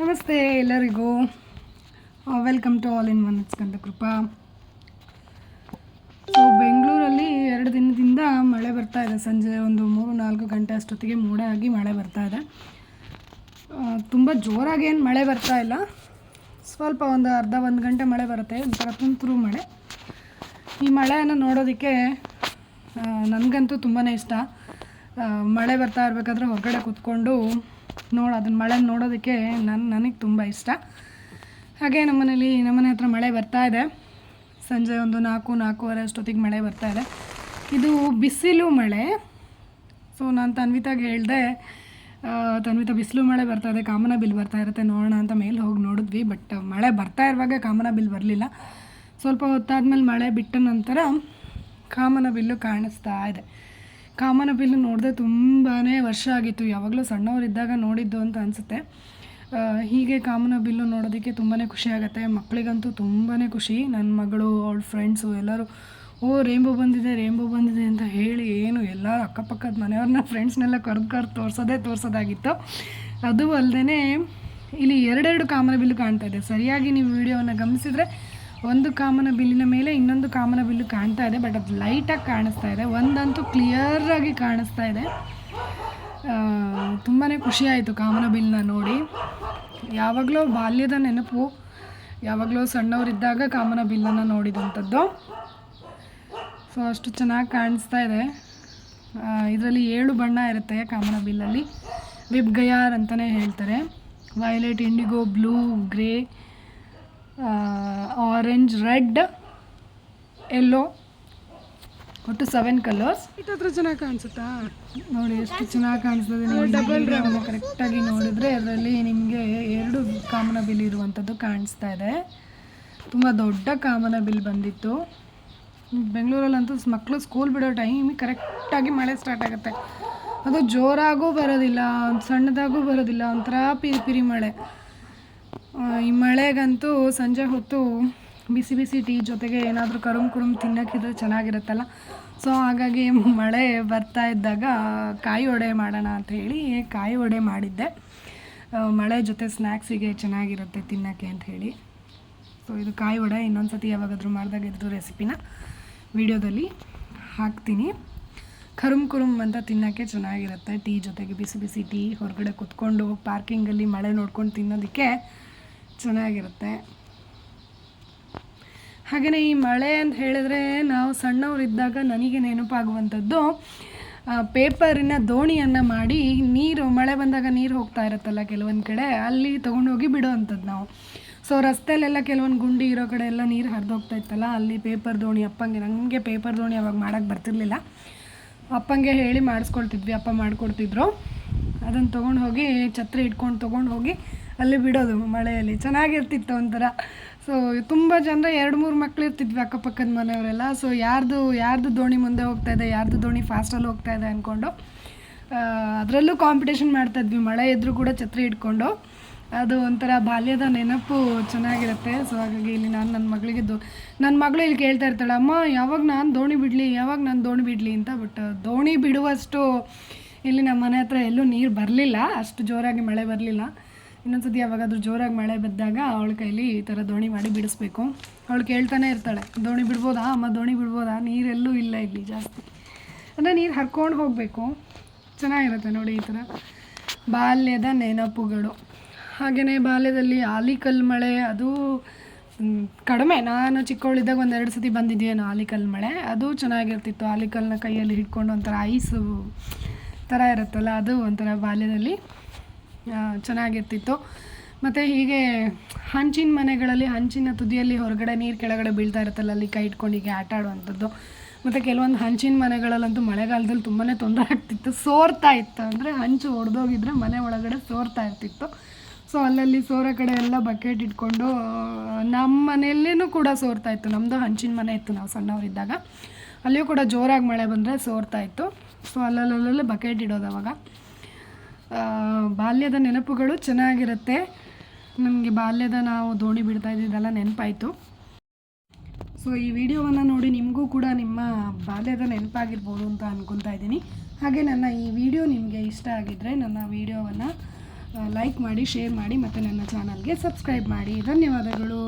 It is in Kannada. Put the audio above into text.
ನಮಸ್ತೆ ಎಲ್ಲರಿಗೂ. Welcome to all in one Skanda Krupa. So ಬೆಂಗಳೂರಲ್ಲಿ ಎರಡು ದಿನದಿಂದ ಮಳೆ ಬರ್ತಾ ಇದೆ. ಸಂಜೆ ಒಂದು ಮೂರು ನಾಲ್ಕು ಗಂಟೆ ಅಷ್ಟೊತ್ತಿಗೆ ಮೋಡ ಆಗಿ ಮಳೆ ಬರ್ತಾ ಇದೆ. ತುಂಬ ಜೋರಾಗಿ ಏನು ಮಳೆ ಬರ್ತಾ ಇಲ್ಲ. ಸ್ವಲ್ಪ ಒಂದು ಅರ್ಧ ಒಂದು ಗಂಟೆ ಮಳೆ ಬರುತ್ತೆ. ಒಂಥರ ತುಂತುರು ಮಳೆ. ಈ ಮಳೆಯನ್ನು ನೋಡೋದಕ್ಕೆ ನನಗಂತೂ ತುಂಬಾ ಇಷ್ಟ. ಮಳೆ ಬರ್ತಾ ಇರಬೇಕಾದ್ರೆ ಹೊರಗಡೆ ಕೂತ್ಕೊಂಡು ನೋಡು ಅದನ್ನ ಮಳೆ ನೋಡೋದಕ್ಕೆ ನನ್ನ ನನಗೆ ತುಂಬ ಇಷ್ಟ. ಹಾಗೆ ನಮ್ಮನೇಲಿ ನಮ್ಮನೆ ಹತ್ರ ಮಳೆ ಬರ್ತಾ ಇದೆ. ಸಂಜೆ ಒಂದು ನಾಲ್ಕು, ನಾಲ್ಕೂವರೆ ಅಷ್ಟೊತ್ತಿಗೆ ಮಳೆ ಬರ್ತಾ ಇದೆ. ಇದು ಬಿಸಿಲು ಮಳೆ. ಸೊ ನಾನು ತನ್ವಿತಾಗೆ ಹೇಳಿದೆ ತನ್ವಿತಾ ಬಿಸಿಲು ಮಳೆ ಬರ್ತಾ ಇದೆ, ಕಾಮನ ಬಿಲ್ ಬರ್ತಾ ಇರುತ್ತೆ, ನೋಡೋಣ ಅಂತ ಮೇಲೆ ಹೋಗಿ ನೋಡಿದ್ವಿ, ಬಟ್ ಮಳೆ ಬರ್ತಾ ಇರುವಾಗ ಕಾಮನ ಬಿಲ್ ಬರಲಿಲ್ಲ. ಸ್ವಲ್ಪ ಹೊತ್ತಾದ್ಮೇಲೆ ಮಳೆ ಬಿಟ್ಟ ನಂತರ ಕಾಮನ ಬಿಲ್ಲು ಕಾಣಿಸ್ತಾ ಇದೆ. ಕಾಮನ ಬಿಲ್ಲು ನೋಡಿದೆ ತುಂಬಾ ವರ್ಷ ಆಗಿತ್ತು. ಯಾವಾಗಲೂ ಸಣ್ಣವರಿದ್ದಾಗ ನೋಡಿದ್ದು ಅಂತ ಅನಿಸುತ್ತೆ. ಹೀಗೆ ಕಾಮನ ಬಿಲ್ಲು ನೋಡೋದಕ್ಕೆ ತುಂಬಾ ಖುಷಿ ಮಕ್ಕಳಿಗಂತೂ ತುಂಬಾ ಖುಷಿ. ನನ್ನ ಮಗಳು, ಅವಳ ಫ್ರೆಂಡ್ಸು ಎಲ್ಲರೂ, ಓ ರೇಂಬೋ ಬಂದಿದೆ ರೇಂಬೋ ಬಂದಿದೆ ಅಂತ ಹೇಳಿ ಏನು ಎಲ್ಲ ಅಕ್ಕಪಕ್ಕದ ಮನೆಯವ್ರನ್ನ ಫ್ರೆಂಡ್ಸ್ನೆಲ್ಲ ಕರೆದು ಕರೆದು ತೋರಿಸೋದೇ ತೋರಿಸೋದಾಗಿತ್ತು. ಅದು ಅಲ್ಲದೆ ಇಲ್ಲಿ ಎರಡೆರಡು ಕಾಮನ ಬಿಲ್ಲು ಕಾಣ್ತಾ ಇದೆ. ಸರಿಯಾಗಿ ನೀವು ವಿಡಿಯೋವನ್ನು ಗಮನಿಸಿದರೆ ಒಂದು ಕಾಮನ ಬಿಲ್ಲಿನ ಮೇಲೆ ಇನ್ನೊಂದು ಕಾಮನ ಬಿಲ್ಲು ಕಾಣ್ತಾ ಇದೆ ಬಟ್ ಅದು ಲೈಟಾಗಿ ಕಾಣಿಸ್ತಾ ಇದೆ. ಒಂದಂತೂ ಕ್ಲಿಯರಾಗಿ ಕಾಣಿಸ್ತಾ ಇದೆ. ತುಂಬಾ ಖುಷಿ ಆಯಿತು ಕಾಮನ ಬಿಲ್ನ ನೋಡಿ. ಯಾವಾಗಲೂ ಬಾಲ್ಯದ ನೆನಪು, ಯಾವಾಗಲೂ ಸಣ್ಣವರಿದ್ದಾಗ ಕಾಮನ ಬಿಲ್ಲನ್ನು ನೋಡಿದಂಥದ್ದು. ಸೊ ಅಷ್ಟು ಚೆನ್ನಾಗಿ ಕಾಣಿಸ್ತಾ ಇದೆ. ಇದರಲ್ಲಿ ಏಳು ಬಣ್ಣ ಇರುತ್ತೆ ಕಾಮನ ಬಿಲ್ಲಲ್ಲಿ. ವಿಬ್ ಗಯಾರ್ ಅಂತಲೇ ಹೇಳ್ತಾರೆ. Violet indigo blue grey orange red yellow ಒಟ್ಟು ಸೆವೆನ್ ಕಲರ್ಸ್ ಹತ್ರ ಚೆನ್ನಾಗಿ ಕಾಣಿಸುತ್ತಾ? ನೋಡಿ ಎಷ್ಟು ಚೆನ್ನಾಗಿ ಕಾಣಿಸ್ತದೆ ಡಬಲ್ ಕರೆಕ್ಟಾಗಿ ನೋಡಿದ್ರೆ ಅದರಲ್ಲಿ ನಿಮಗೆ ಎರಡು ಕಾಮನ ಬಿಲ್ ಇರುವಂಥದ್ದು ಕಾಣಿಸ್ತಾ ಇದೆ. ತುಂಬ ದೊಡ್ಡ ಕಾಮನ ಬಿಲ್ ಬಂದಿತ್ತು. ಬೆಂಗಳೂರಲ್ಲಂತೂ ಮಕ್ಕಳು ಸ್ಕೂಲ್ ಬಿಡೋ ಟೈಮಿಗೆ ಕರೆಕ್ಟಾಗಿ ಮಳೆ ಸ್ಟಾರ್ಟ್ ಆಗುತ್ತೆ. ಅದು ಜೋರಾಗೂ ಬರೋದಿಲ್ಲ ಸಣ್ಣದಾಗೂ ಬರೋದಿಲ್ಲ ಒಂಥರ ಪಿರಿ ಪಿರಿ ಮಳೆ. ಈ ಮಳೆಗಂತೂ ಸಂಜೆ ಹೊತ್ತು ಬಿಸಿ ಬಿಸಿ ಟೀ ಜೊತೆಗೆ ಏನಾದರೂ ಕರುಮ್ ಕುರುಮ್ ತಿನ್ನೋಕ್ಕಿದ್ರೆ ಚೆನ್ನಾಗಿರುತ್ತಲ್ಲ. ಸೊ ಹಾಗಾಗಿ ಮಳೆ ಬರ್ತಾ ಇದ್ದಾಗ ಕಾಯಿ ಒಡೆ ಮಾಡೋಣ ಅಂತ ಹೇಳಿ ಕಾಯಿ ಒಡೆ ಮಾಡಿದ್ದೆ. ಮಳೆ ಜೊತೆ ಸ್ನ್ಯಾಕ್ಸಿಗೆ ಚೆನ್ನಾಗಿರುತ್ತೆ ತಿನ್ನೋಕ್ಕೆ ಅಂತ ಹೇಳಿ. ಸೊ ಇದು ಕಾಯಿ ವಡೆ ಇನ್ನೊಂದು ಸತಿ ಯಾವಾಗಾದರೂ ಮಾಡಿದಾಗ ಇದ್ರದ್ದು ರೆಸಿಪಿನ ವಿಡಿಯೋದಲ್ಲಿ ಹಾಕ್ತೀನಿ. ಕರುಮ್ ಕುರುಮ್ ಅಂತ ತಿನ್ನೋಕ್ಕೆ ಚೆನ್ನಾಗಿರುತ್ತೆ. ಟೀ ಜೊತೆಗೆ ಬಿಸಿ ಬಿಸಿ ಟೀ, ಹೊರಗಡೆ ಕುತ್ಕೊಂಡು ಪಾರ್ಕಿಂಗಲ್ಲಿ ಮಳೆ ನೋಡ್ಕೊಂಡು ತಿನ್ನೋದಕ್ಕೆ ಚೆನ್ನಾಗಿರುತ್ತೆ. ಹಾಗೆಯೇ ಈ ಮಳೆ ಅಂತ ಹೇಳಿದ್ರೆ ನಾವು ಸಣ್ಣವರಿದ್ದಾಗ ನನಗೆ ನೆನಪಾಗುವಂಥದ್ದು ಪೇಪರಿನ ದೋಣಿಯನ್ನು ಮಾಡಿ ನೀರು, ಮಳೆ ಬಂದಾಗ ನೀರು ಹೋಗ್ತಾ ಇರುತ್ತಲ್ಲ ಕೆಲವೊಂದು ಕಡೆ, ಅಲ್ಲಿ ತೊಗೊಂಡೋಗಿ ಅಂಥದ್ದು ನಾವು. ಸೊ ರಸ್ತೆಯಲ್ಲೆಲ್ಲ ಕೆಲವೊಂದು ಗುಂಡಿ ಇರೋ ಕಡೆ ಎಲ್ಲ ನೀರು ಹರಿದೋಗ್ತಾ ಇತ್ತಲ್ಲ, ಅಲ್ಲಿ ಪೇಪರ್ ದೋಣಿ ಅಪ್ಪಂಗೆ ನನಗೆ ಪೇಪರ್ ದೋಣಿ ಅವಾಗ ಮಾಡೋಕ್ಕೆ ಬರ್ತಿರ್ಲಿಲ್ಲ. ಅಪ್ಪಂಗೆ ಹೇಳಿ ಮಾಡಿಸ್ಕೊಳ್ತಿದ್ವಿ, ಅಪ್ಪ ಮಾಡಿಕೊಡ್ತಿದ್ರು. ಅದನ್ನು ತೊಗೊಂಡು ಹೋಗಿ ಛತ್ರಿ ಇಟ್ಕೊಂಡು ತೊಗೊಂಡು ಹೋಗಿ ಅಲ್ಲಿ ಬಿಡೋದು ಮಳೆಯಲ್ಲಿ. ಚೆನ್ನಾಗಿರ್ತಿತ್ತು ಒಂಥರ. ಸೊ ತುಂಬ ಜನ ಎರಡು ಮೂರು ಮಕ್ಳು ಇರ್ತಿದ್ವಿ ಅಕ್ಕಪಕ್ಕದ ಮನೆಯವರೆಲ್ಲ. ಸೊ ಯಾರ್ದು ಯಾರ್ದು ದೋಣಿ ಮುಂದೆ ಹೋಗ್ತಾ ಇದೆ, ಯಾರ್ದು ದೋಣಿ ಫಾಸ್ಟಲ್ಲಿ ಹೋಗ್ತಾ ಇದೆ ಅಂದ್ಕೊಂಡು ಅದರಲ್ಲೂ ಕಾಂಪಿಟೇಷನ್ ಮಾಡ್ತಾಯಿದ್ವಿ ಮಳೆ ಇದ್ದರೂ ಕೂಡ ಛತ್ರಿ ಇಟ್ಕೊಂಡು. ಅದು ಒಂಥರ ಬಾಲ್ಯದ ನೆನಪು ಚೆನ್ನಾಗಿರುತ್ತೆ. ಸೊ ಹಾಗಾಗಿ ಇಲ್ಲಿ ನಾನು ನನ್ನ ಮಗಳಿಗೆ ದೋ ನನ್ನ ಮಗಳು ಇಲ್ಲಿ ಕೇಳ್ತಾ ಇರ್ತಾಳೆ, ಅಮ್ಮ, ಯಾವಾಗ ನಾನು ದೋಣಿ ಬಿಡಲಿ, ಯಾವಾಗ ನಾನು ದೋಣಿ ಬಿಡಲಿ? ಅಂತ. ಬಟ್ ದೋಣಿ ಬಿಡುವಷ್ಟು ಇಲ್ಲಿ ನಮ್ಮ ಮನೆ ಹತ್ರ ಎಲ್ಲೂ ನೀರು ಬರಲಿಲ್ಲ. ಅಷ್ಟು ಜೋರಾಗಿ ಮಳೆ ಬರಲಿಲ್ಲ. ಇನ್ನೊಂದ್ಸತಿ ಯಾವಾಗಾದ್ರೂ ಜೋರಾಗಿ ಮಳೆ ಬಿದ್ದಾಗ ಅವಳ ಕೈಲಿ ಈ ಥರ ದೋಣಿ ಮಾಡಿ ಬಿಡಿಸ್ಬೇಕು. ಅವಳು ಕೇಳ್ತಾನೆ ಇರ್ತಾಳೆ, ದೋಣಿ ಬಿಡ್ಬೋದಾ? ಅಮ್ಮ, ದೋಣಿ ಬಿಡ್ಬೋದಾ? ನೀರೆಲ್ಲೂ ಇಲ್ಲ ಇಲ್ಲಿ ಜಾಸ್ತಿ. ಅಂದರೆ ನೀರು ಹರ್ಕೊಂಡು ಹೋಗಬೇಕು. ಚೆನ್ನಾಗಿರುತ್ತೆ ನೋಡಿ ಈ ಥರ. ಬಾಲ್ಯದ ನೆನಪುಗಳು. ಹಾಗೆಯೇ ಬಾಲ್ಯದಲ್ಲಿ ಆಲಿಕಲ್ ಮಳೆ, ಅದು ಕಡಿಮೆ. ನಾನು ಚಿಕ್ಕವಳಿದ್ದಾಗ ಒಂದೆರಡು ಸತಿ ಬಂದಿದ್ದೇನೋ ಆಲಿಕಲ್ ಮಳೆ, ಅದು ಚೆನ್ನಾಗಿರ್ತಿತ್ತು. ಆಲಿಕಲ್ನ ಕೈಯಲ್ಲಿ ಹಿಡ್ಕೊಂಡು ಒಂಥರ ಐಸು ಥರ ಇರುತ್ತಲ್ಲ, ಅದು ಒಂಥರ ಬಾಲ್ಯದಲ್ಲಿ. ಚೆನ್ನಾಗಿರ್ತಿತ್ತು. ಮತ್ತು ಹೀಗೆ ಹಂಚಿನ ಮನೆಗಳಲ್ಲಿ, ಹಂಚಿನ ತುದಿಯಲ್ಲಿ ಹೊರಗಡೆ ನೀರು ಕೆಳಗಡೆ ಬೀಳ್ತಾ ಇರುತ್ತಲ್ಲ, ಅಲ್ಲಿ ಕೈ ಇಟ್ಕೊಂಡು ಹೀಗೆ ಆಟ ಆಡುವಂಥದ್ದು. ಮತ್ತು ಕೆಲವೊಂದು ಹಂಚಿನ ಮನೆಗಳಲ್ಲಂತೂ ಮಳೆಗಾಲದಲ್ಲಿ ತುಂಬಾ ತೊಂದರೆ ಆಗ್ತಿತ್ತು. ಸೋರ್ತಾ ಇತ್ತು ಅಂದರೆ ಹಂಚು ಒಡೆದೋಗಿದ್ರೆ ಮನೆ ಒಳಗಡೆ ಸೋರ್ತಾ ಇರ್ತಿತ್ತು. ಸೊ ಅಲ್ಲಲ್ಲಿ ಸೋರೋ ಕಡೆ ಎಲ್ಲ ಬಕೆಟ್ ಇಟ್ಕೊಂಡು ನಮ್ಮ ಮನೆಯಲ್ಲೇ ಕೂಡ ಸೋರ್ತಾ ಇತ್ತು. ನಮ್ಮದು ಹಂಚಿನ ಮನೆ ಇತ್ತು ನಾವು ಸಣ್ಣವರಿದ್ದಾಗ. ಅಲ್ಲಿಯೂ ಕೂಡ ಜೋರಾಗಿ ಮಳೆ ಬಂದರೆ ಸೋರ್ತಾ ಇತ್ತು. ಸೊ ಅಲ್ಲಲ್ಲಲ್ಲೇ ಬಕೆಟ್ ಇಡೋದು ಅವಾಗ. ಬಾಲ್ಯದ ನೆನಪುಗಳು ಚೆನ್ನಾಗಿರುತ್ತೆ. ನಮಗೆ ಬಾಲ್ಯದ ನಾವು ದೋಣಿ ಬಿಡ್ತಾ ಇದ್ದಿದ್ದೆಲ್ಲ ನೆನಪಾಯಿತು. ಸೊ ಈ ವಿಡಿಯೋವನ್ನು ನೋಡಿ ನಿಮಗೂ ಕೂಡ ನಿಮ್ಮ ಬಾಲ್ಯದ ನೆನಪಾಗಿರ್ಬೋದು ಅಂತ ಅಂದ್ಕೊತಾ ಇದ್ದೀನಿ. ಹಾಗೆ ನನ್ನ ಈ ವಿಡಿಯೋ ನಿಮಗೆ ಇಷ್ಟ ಆಗಿದ್ದರೆ ನನ್ನ ವಿಡಿಯೋವನ್ನು ಲೈಕ್ ಮಾಡಿ ಶೇರ್ ಮಾಡಿ ಮತ್ತು ನನ್ನ ಚಾನಲ್ಗೆ ಸಬ್ಸ್ಕ್ರೈಬ್ ಮಾಡಿ. ಧನ್ಯವಾದಗಳು.